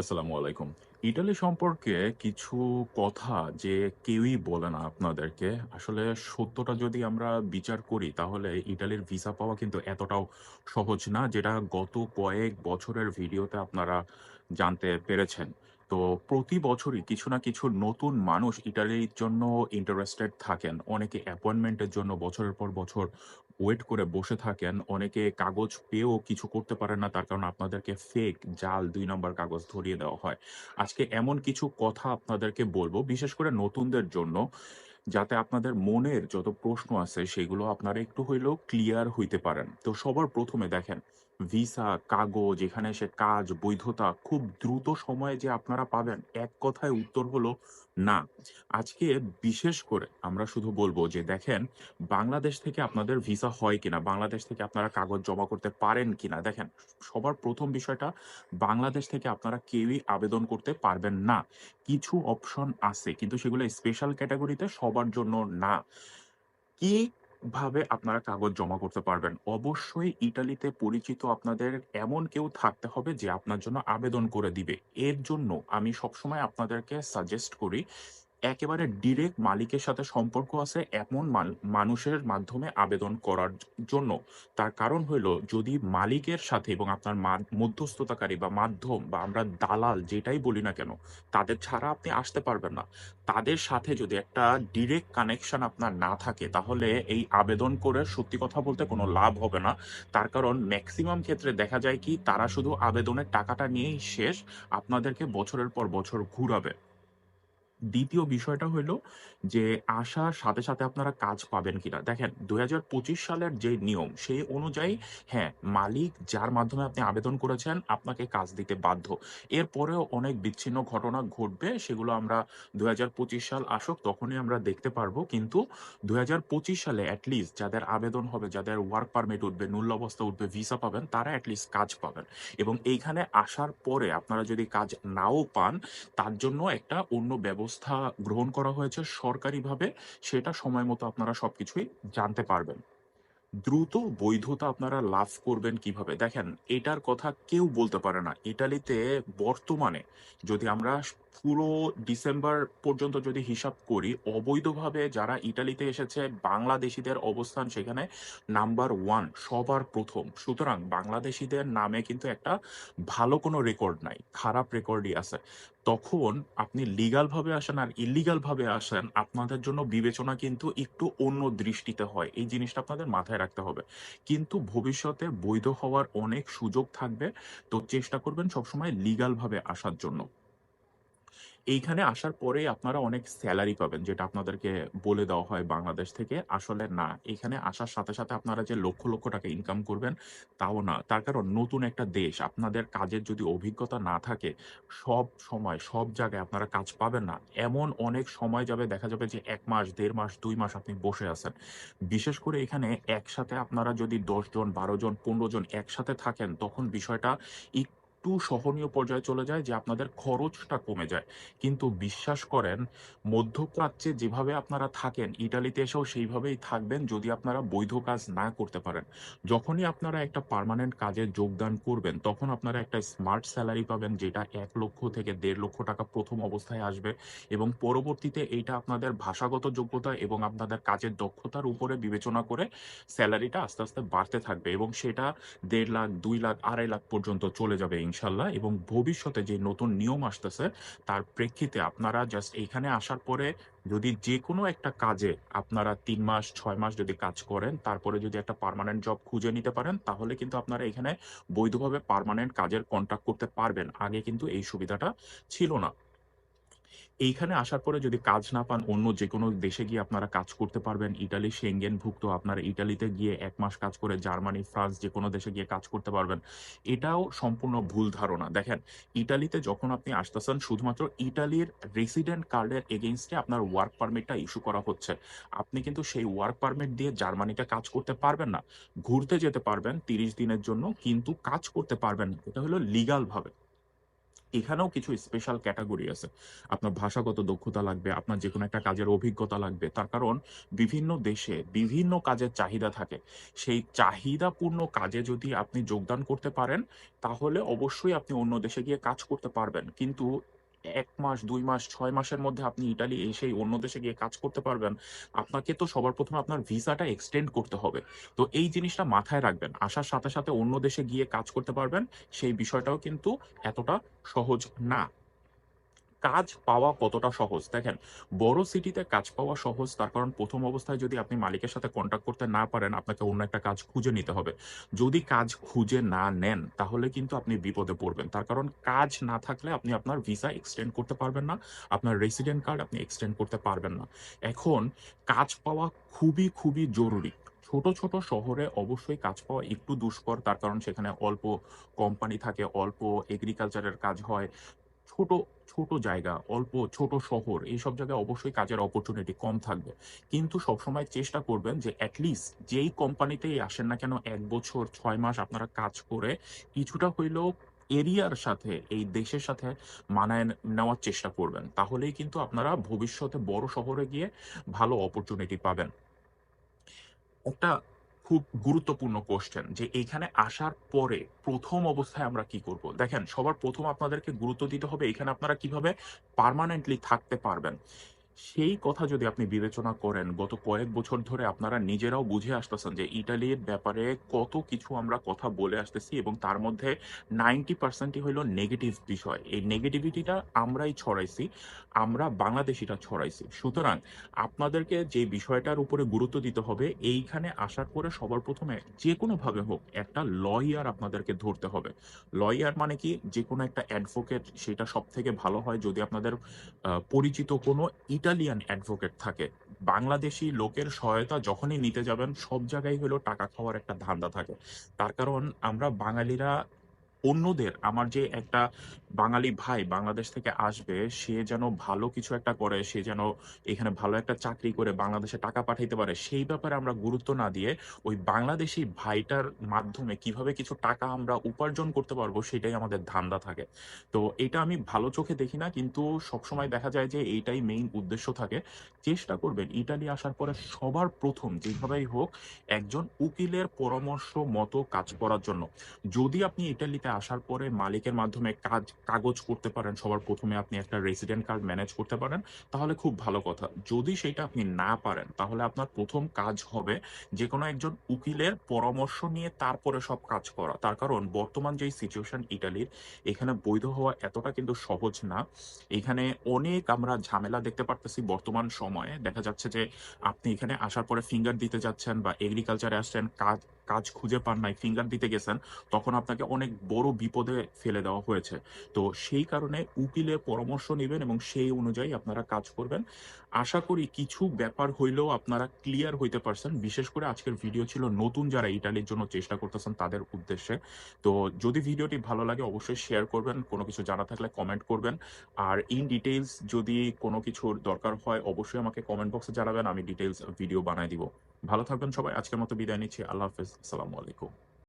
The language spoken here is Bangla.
আসসালামু আলাইকুম। ইটালি সম্পর্কে কিছু কথা যে কেউই বলে না আপনাদেরকে। আসলে সত্যটা যদি আমরা বিচার করি তাহলে ইটালির ভিসা পাওয়া কিন্তু এতটাও সহজ না যেটা গত কয়েক বছরের ভিডিওতে আপনারা জানতে পেরেছেন। তো প্রতি বছরই কিছু না কিছু নতুন মানুষ ইটালির জন্য ইন্টারেস্টেড থাকেন। অনেকে অ্যাপয়েন্টমেন্টের জন্য বছরের পর বছর ওয়েট করে বসে থাকেন। অনেকে কাগজ পেয়েও কিছু করতে পারেন না তার কারণ আপনাদেরকে ফেক, জাল দুই নম্বর কাগজ ধরিয়ে দেওয়া হয়। আজকে এমন কিছু কথা আপনাদেরকে বলব, বিশেষ করে নতুনদের জন্য, যাতে আপনাদের মনের যত প্রশ্ন আছে সেগুলো আপনারা একটু হইলেও ক্লিয়ার হইতে পারেন। তো সবার প্রথমে দেখেন, ভিসা, কাগজ, এখানে এসে কাজ, বৈধতা খুব দ্রুত সময়ে যে আপনারা পাবেন, এক কথায় উত্তর হলো না। আজকে বিশেষ করে আমরা শুধু বলব যে দেখেন, বাংলাদেশ থেকে আপনাদের ভিসা হয় কিনা, বাংলাদেশ থেকে আপনারা কাগজ জমা করতে পারেন কিনা। দেখেন, সবার প্রথম বিষয়টা বাংলাদেশ থেকে আপনারা কেউই আবেদন করতে পারবেন না। কিছু অপশন আছে কিন্তু সেগুলো স্পেশাল ক্যাটাগরিতে সবার জন্য না। কীভাবে আপনারা কাগজ জমা করতে পারবেন? অবশ্যই ইটালিতে পরিচিত আপনাদের এমন কেউ থাকতে হবে যে আপনার জন্য আবেদন করে দিবে। এর জন্য আমি সবসময় আপনাদেরকে সাজেস্ট করি একেবারে ডিরেক্ট মালিকের সাথে সম্পর্ক আছে এমন মান মানুষের মাধ্যমে আবেদন করার জন্য। তার কারণ হইল যদি মালিকের সাথে এবং আপনার মধ্যস্থতাকারী বা মাধ্যম বা আমরা দালাল যেটাই বলি না কেন, তাদের ছাড়া আপনি আসতে পারবেন না। তাদের সাথে যদি একটা ডিরেক্ট কানেকশন আপনার না থাকে তাহলে এই আবেদন করে সত্যি কথা বলতে কোনো লাভ হবে না। তার কারণ ম্যাক্সিমাম ক্ষেত্রে দেখা যায় কি তারা শুধু আবেদনের টাকাটা নিয়েই শেষ। আপনাদেরকে বছরের পর বছর ঘুরাবে। দ্বিতীয় বিষয়টা হইল যে আসার সাথে, সাথে আপনারা কাজ পাবেন কিনা। দেখেন ২০২৫ সালের যে নিয়ম সেই অনুযায়ী হ্যাঁ, মালিক যার মাধ্যমে আপনি আবেদন করেছেন আপনাকে কাজ দিতে বাধ্য। এরপরেও অনেক বিচ্ছিন্ন ঘটনা ঘটবে সেগুলো আমরা ২০২৫ সাল আসুক তখনই আমরা দেখতে পারব। কিন্তু ২০২৫ সালে এট লিস্ট যাদের আবেদন হবে, যাদের ওয়ার্ক পারমিট উঠবে, নুল্যাবস্থা উঠবে, ভিসা পাবেন তারা এট লিস্ট কাজ পাবেন। এবং এইখানে আসার পরে আপনারা যদি কাজ নাও পান তার জন্য একটা অন্য ব্যবস্থা গ্রহণ করা হয়েছে সরকারিভাবে। সেটা সময় মতো আপনারা সবকিছুই জানতে পারবেন। দ্রুত বৈধতা আপনারা লাভ করবেন কীভাবে? দেখেন, এটার কথা কেউ বলতে পারে না। ইটালিতে বর্তমানে যদি আমরা পুরো ডিসেম্বর পর্যন্ত যদি হিসাব করি, অবৈধভাবে যারা ইটালিতে এসেছে বাংলাদেশিদের অবস্থান সেখানে নাম্বার ওয়ান সবার প্রথম সুতরাং বাংলাদেশিদের নামে কিন্তু একটা ভালো কোনো রেকর্ড নাই। খারাপ রেকর্ডই আছে। তখন আপনি লিগাল ভাবে আসেন আর ইলিগালভাবে আসেন, আপনাদের জন্য বিবেচনা কিন্তু একটু অন্য দৃষ্টিতে হয়। এই জিনিসটা আপনাদের মাথায় রাখতে হবে। কিন্তু ভবিষ্যতে বৈধ হওয়ার অনেক সুযোগ থাকবে। তো চেষ্টা করবেন সবসময় লিগাল ভাবে আসার জন্য। এইখানে আসার পরেই আপনারা অনেক স্যালারি পাবেন যেটা আপনাদেরকে বলে দেওয়া হয় বাংলাদেশ থেকে। আসলে না। এখানে আসার সাথে, সাথে আপনারা যে লক্ষ, লক্ষ টাকা ইনকাম করবেন তাও না। তার কারণ নতুন একটা দেশ। আপনাদের কাজের যদি অভিজ্ঞতা না থাকে, সব সময় সব জায়গায় আপনারা কাজ পাবেন না। এমন অনেক সময় যাবে দেখা যাবে যে এক মাস, দেড় মাস, দুই মাস আপনি বসে আছেন। বিশেষ করে এখানে একসাথে আপনারা যদি ১০ জন, ১২ জন, ১৫ জন একসাথে থাকেন তখন বিষয়টা একটু সহনীয় পর্যায়ে চলে যায় যে আপনাদের খরচটা কমে যায়। কিন্তু বিশ্বাস করেন মধ্যপ্রাচ্যে যেভাবে আপনারা থাকেন ইটালিতে এসেও সেইভাবেই থাকবেন যদি আপনারা বৈধ কাজ না করতে পারেন। যখনই আপনারা একটা পার্মানেন্ট কাজে যোগদান করবেন তখন আপনারা একটা স্মার্ট স্যালারি পাবেন যেটা এক লক্ষ থেকে দেড় লক্ষ টাকা প্রথম অবস্থায় আসবে এবং পরবর্তীতে এইটা আপনাদের ভাষাগত যোগ্যতা এবং আপনাদের কাজের দক্ষতার উপরে বিবেচনা করে স্যালারিটা আস্তে, আস্তে বাড়তে থাকবে এবং সেটা দেড় লাখ, দুই লাখ, ২.৫ লাখ পর্যন্ত চলে যাবে ইনশাল্লাহ এবং ভবিষ্যতে যে নতুন নিয়ম আসতেছে তার প্রেক্ষিতে আপনারা জাস্ট এখানে আসার পরে যদি যে কোনো একটা কাজে আপনারা তিন মাস, ছয় মাস যদি কাজ করেন, তারপরে যদি একটা পারমানেন্ট জব খুঁজে নিতে পারেন, তাহলে কিন্তু আপনারা এখানে বৈধভাবে পারমানেন্ট কাজের কন্ট্রাক্ট করতে পারবেন। আগে কিন্তু এই সুবিধাটা ছিল না। এইখানে আসার পরে যদি কাজ না পান অন্য যেকোনো দেশে গিয়ে আপনারা কাজ করতে পারবেন। ইটালি সেঙ্গেনভুক্ত আপনারা ইটালিতে গিয়ে এক মাস কাজ করে জার্মানি, ফ্রান্স যেকোনো দেশে গিয়ে কাজ করতে পারবেন। এটাও সম্পূর্ণ ভুল ধারণা। দেখেন ইটালিতে যখন আপনি আসতেছেন শুধুমাত্র ইটালির রেসিডেন্ট কার্ডের এগেইনস্ট এ আপনার ওয়ার্ক পারমিটটা ইস্যু করা হচ্ছে। আপনি কিন্তু সেই ওয়ার্ক পারমিট দিয়ে জার্মানিতে কাজ করতে পারবেন না। ঘুরতে যেতে পারবেন ৩০ দিনের জন্য কিন্তু কাজ করতে পারবেন না। এটা হলো লিগাল ভাবে। এখানেও কিছু স্পেশাল ক্যাটাগরি আছে। আপনার ভাষাগত দক্ষতা লাগবে, আপনার যে কোনো একটা কাজের অভিজ্ঞতা লাগবে। তার কারণ বিভিন্ন দেশে বিভিন্ন কাজের চাহিদা থাকে। সেই চাহিদাপূর্ণ কাজে যদি আপনি যোগদান করতে পারেন, তাহলে অবশ্যই আপনি অন্য দেশে গিয়ে কাজ করতে পারবেন। কিন্তু ১ মাস, দুই মাস, ছয় মাসের মধ্যে আপনি ইটালি এসেই অন্য দেশে গিয়ে কাজ করতে পারবেন। আপনাকে তো সবার প্রথমে আপনার ভিসাটা এক্সটেন্ড করতে হবে। তো এই জিনিসটা মাথায় রাখবেন। আসার সাথে, সাথে অন্য দেশে গিয়ে কাজ করতে পারবেন, সেই বিষয়টাও কিন্তু এতটা সহজ না। কাজ পাওয়া কতটা সহজ? দেখেন, বড় সিটিতে কাজ পাওয়া সহজ তার কারণ প্রথম অবস্থায় যদি আপনি মালিকের সাথে কন্ট্যাক্ট করতে না পারেন, আপনাকে অন্য একটা কাজ খুঁজে নিতে হবে। যদি কাজ খুঁজে না নেন, তাহলে কিন্তু আপনি বিপদে পড়বেন। তার কারণ কাজ না থাকলে আপনি আপনার ভিসা এক্সটেন্ড করতে পারবেন না। আপনার রেসিডেন্ট কার্ড আপনি এক্সটেন্ড করতে পারবেন না। এখন কাজ পাওয়া খুবই, খুবই জরুরি। ছোট, ছোট শহরে অবশ্যই কাজ পাওয়া একটু দুষ্কর। তার কারণ সেখানে অল্প কোম্পানি থাকে, অল্প এগ্রিকালচারের কাজ হয়। ছোট, ছোট জায়গা, অল্প ছোট শহর এইসব জায়গায় অবশ্যই কাজের অপরচুনিটি কম থাকবে। কিন্তু সবসময় চেষ্টা করবেন যে অ্যাটলিস্ট যেই কোম্পানিতেই আসেন না কেন এক বছর ছয় মাস আপনারা কাজ করে কিছুটা হইলেও এরিয়ার সাথে এই দেশের সাথে মানায় নেওয়ার চেষ্টা করবেন। তাহলেই কিন্তু আপনারা ভবিষ্যতে বড় শহরে গিয়ে ভালো অপরচুনিটি পাবেন। একটা খুব গুরুত্বপূর্ণ কোশ্চেন যে এখানে আসার পরে প্রথম অবস্থায় আমরা কি করব? দেখেন, সবার প্রথম আপনাদেরকে গুরুত্ব দিতে হবে এখানে আপনারা কীভাবে পারমানেন্টলি থাকতে পারবেন। সেই কথা যদি আপনি বিবেচনা করেন, গত কয়েক বছর ধরে আপনারা নিজেরাও বুঝে আসতেছেন যে ইটালির ব্যাপারে কত কিছু আমরা কথা বলে আসতেছি এবং তার মধ্যে 90% ই হইল নেগেটিভ বিষয়। এই নেগেটিভিটিটা আমরাই ছড়াইছি। আমরা বাংলাদেশিটা ছড়াইছি। সুতরাং আপনাদেরকে যে বিষয়টার উপরে গুরুত্ব দিতে হবে, এইখানে আসার পরে সবার ১ম এ যেকোনোভাবে হোক একটা লইয়ার আপনাদেরকে ধরতে হবে। লইয়ার মানে কি? যেকোনো একটা অ্যাডভোকেট সেটা সব থেকে ভালো হয় যদি আপনাদের পরিচিত কোনো ইটালিয়ান অ্যাডভোকেট থাকে। বাংলাদেশি লোকের সহায়তা যখনই নিতে যাবেন, সব জায়গায় হলো টাকা খাওয়ার একটা ধান্দা থাকে। তার কারণ আমরা বাঙালিরা অন্যদের আমার যে একটা বাঙালি ভাই বাংলাদেশ থেকে আসবে, সে যেন ভালো কিছু একটা করে, সে যেন এখানে ভালো একটা চাকরি করে বাংলাদেশে টাকা পাঠাইতে পারে, সেই ব্যাপারে আমরা গুরুত্ব না দিয়ে ওই বাংলাদেশী ভাইটার মাধ্যমে কীভাবে কিছু টাকা আমরা উপার্জন করতে পারব সেটাই আমাদের ধান্দা থাকে। তো এটা আমি ভালো চোখে দেখি না কিন্তু সবসময় দেখা যায় যে এইটাই মেইন উদ্দেশ্য থাকে। চেষ্টা করবেন ইটালি আসার পরে সবার প্রথম যেভাবেই হোক একজন উকিলের পরামর্শ মতো কাজ করার জন্য। যদি আপনি ইটালিতে আসার পরে মালিকের মাধ্যমে কাজ কাগজ করতে পারেন, সবার প্রথমে আপনি একটা রেসিডেন্ট কার্ড ম্যানেজ করতে পারেন, তাহলে খুব ভালো কথা। যদি সেটা আপনি না পারেন, তাহলে আপনার প্রথম কাজ হবে যে কোনো একজন উকিলের পরামর্শ নিয়ে তারপরে সব কাজ করা। তার কারণ বর্তমান যেই সিচুয়েশন ইটালির, এখানে বৈধ হওয়া এতটা কিন্তু সহজ না। এখানে অনেক আমরা ঝামেলা দেখতে পারতেছি বর্তমান সময়ে। দেখা যাচ্ছে যে আপনি এখানে আসার পরে ফিঙ্গার দিতে যাচ্ছেন বা এগ্রিকালচারে আসছেন, কাজ কাজ খুঁজে পান নাই, ফিঙ্গার দিতে গেছেন, তখন আপনাকে অনেক বড় বিপদে ফেলে দেওয়া হয়েছে। তো সেই কারণে উকিলের পরামর্শ নেবেন এবং সেই অনুযায়ী আপনারা কাজ করবেন। আশা করি কিছু ব্যাপার হইলেও আপনারা ক্লিয়ার হইতে পারছেন। বিশেষ করে আজকের ভিডিও ছিল নতুন যারা ইটালির জন্য চেষ্টা করতেছেন তাদের উদ্দেশ্যে। তো যদি ভিডিওটি ভালো লাগে অবশ্যই শেয়ার করবেন। কোনো কিছু জানা থাকলে কমেন্ট করবেন। আর ইন ডিটেইলস যদি কোনো কিছুর দরকার হয় অবশ্যই আমাকে কমেন্ট বক্সে জানাবেন। আমি ডিটেইলস ভিডিও বানায় দিব। ভালো থাকবেন সবাই। আজকের মতো বিদায় নিচ্ছি। আল্লাহ হাফেজ। আসসালামু আলাইকুম।